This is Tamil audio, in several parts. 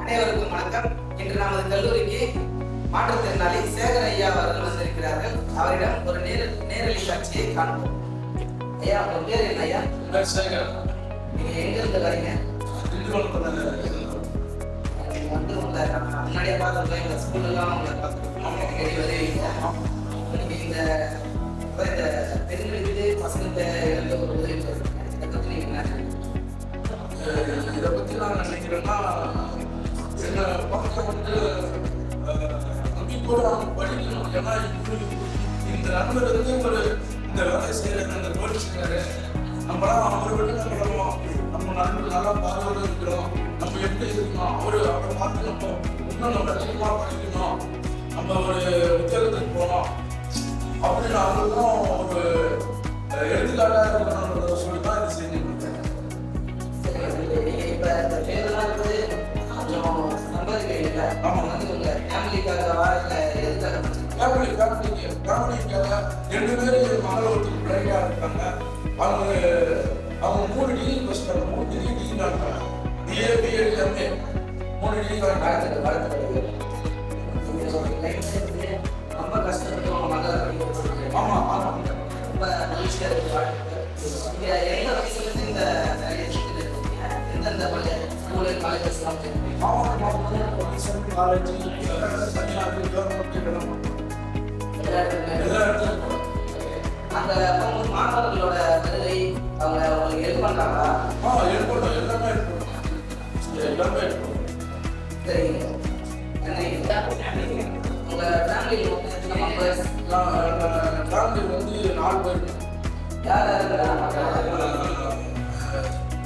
அனைவருக்கும் வணக்கம். இன்று நமது கல்லூரிக்கு மாற்றுத்திறனாளி சேகர் ஐயா அவர்கள் வந்திருக்கிறார்கள். அவரிடம் ஒரு நேர நேரலை காட்சியை காண்போம். ஐயா உங்க பேர் என்ன ஐயா? சேகர். நீங்க எங்க இருந்து வரீங்க நான் எங்கள் ஸ்கூல்லாம் உங்களை பார்த்துருக்கோம் இந்த இந்த பெண்களுக்கு பசங்க எந்த ஒரு உதவி இதை பத்தி இதை நான் நினைக்கிறேன்னா என்னை பார்க்க வந்து அஹ், அவங்க படிக்கணும். ஏன்னா இந்த நண்பர் வந்து ஒரு இந்த வேலை செய்யறாரு இந்த தொழில் நம்மளாம் அவரை நம்ம நம்ம நண்பர் நல்லா பார்வையோட இருக்கிறோம். நம்ம எப்படி இருக்கணும் அவரு அவரை பார்த்து நம்ம இன்னும் நம்ம நம்ம ஒரு உத்தியோகத்துக்கு போகணும் அப்படின்னு அவங்களுக்கும் ஒரு எடுத்துக்காட்டாக இருக்கணும்ன்றத சொல்லி தான் இது சரி, நீங்க இப்ப இந்த பேரெல்லாம் வந்து கொஞ்சம் சம்பாதிக்கிறீங்கல்ல ஆமா. வந்து இல்லை எதுக்காக ஃபேமிலி ஃபேமிலிக்கு ஃபேமிலிக்காக ரெண்டு பேரும் மகள் ஒருத்தர் பிள்ளையா இருக்காங்க. அவங்க அவங்க மூணு டிகிரி படிச்சிட்டாங்க மூணு டிகிரி டிகிரி இருக்காங்க. பிஏ பிஎட் எம்ஏ மூணு டிகிரி வாழ்த்துக்கள் வாழ்த்துக்கள் வந்து ரொம்ப கஷ்டப்பட்டு உங்க மகளை படிக்க வச்சிருக்கீங்க ஆமா ஆமா. ரொம்ப மகிழ்ச்சியா இருக்கு நீங்க எந்த வயசுல இருந்து இந்த இருக்கீங்க? எந்தெந்த பள்ளி ஸ்கூலு காலேஜஸ் எல்லாம் போயிருக்கீங்க? மாவட்ட காலேஜ் இதெல்லாம் எல்லா இடத்துலயுமே அவங்க மாணவர்களோட வருகை அவங்க உங்களுக்கு ஹெல்ப் மொத்தம் ஃபேமிலி வந்து நாலு பேர். யார் யார்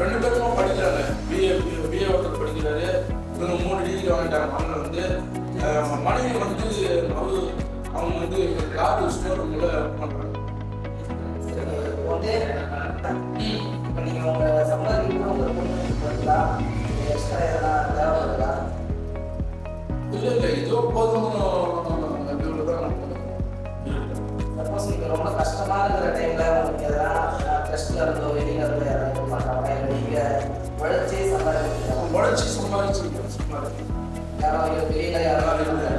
ரெண்டு பேருக்கும் படிக்கிறாங்க. பிஏ பிஏ ஒருத்தர் படிக்கிறாரு. இவங்க மூணு டிகிரி வாங்கிட்டாங்க. மகன் வந்து மனைவி வந்து உங்களுக்கு எதனா டெஸ்ட்டில் இருந்தோ வெளியில் இருந்தோ யாராவது ஹெல்ப் பண்ணுறாங்க இல்லை நீங்கள் உழைச்சி சம்பாதிக்கிறோம் உழைச்சி வெளியில் யாரோ இல்லை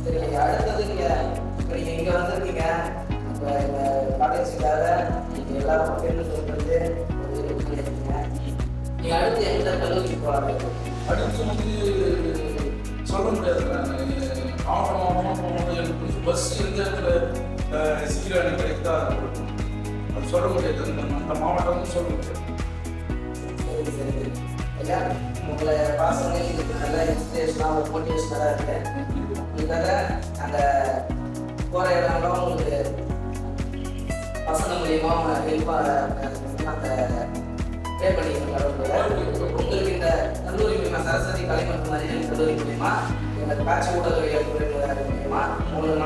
சரி நீங்கள் அடுத்தது நீங்கள் இப்போ நீங்கள் இங்கே வந்திருக்கீங்க இப்போ இந்த காலேஜுக்காக நீங்கள் எல்லாரும் பேருந்து சொல்கிறது நீங்கள் அடுத்து எந்த கல்லூரிக்கு போகலாம் அடுத்து வந்து சொல்ல முடியாது மாவட்டம் மாவட்டம் கொஞ்சம் பஸ் எந்த இடத்துல சீக்கிரம் எனக்கு கிடைக்குதா சொல்ல முடியாது அந்த அந்த மாவட்டம்னு சொல்ல முடியாது சரி சரி ஐயா உங்களை பசங்க இதுக்கு நல்ல இன்ஸ்பிரேஷனாக ஒரு மோட்டிவேஷனாக இருக்கு இதுக்காக அந்த போகிற இடம்லாம் உங்களுக்கு பசங்க மூலியமா ஹெல்ப்பாக அந்த பே பண்ணிக்கிறோம் உங்களுக்கு இந்த கல்லூரி மூலியமா சரஸ்வதி கலை மற்றும் கல்லூரி மூலியமா இந்த காட்சி ஊடகவியல் மூலியமா உங்களுக்கு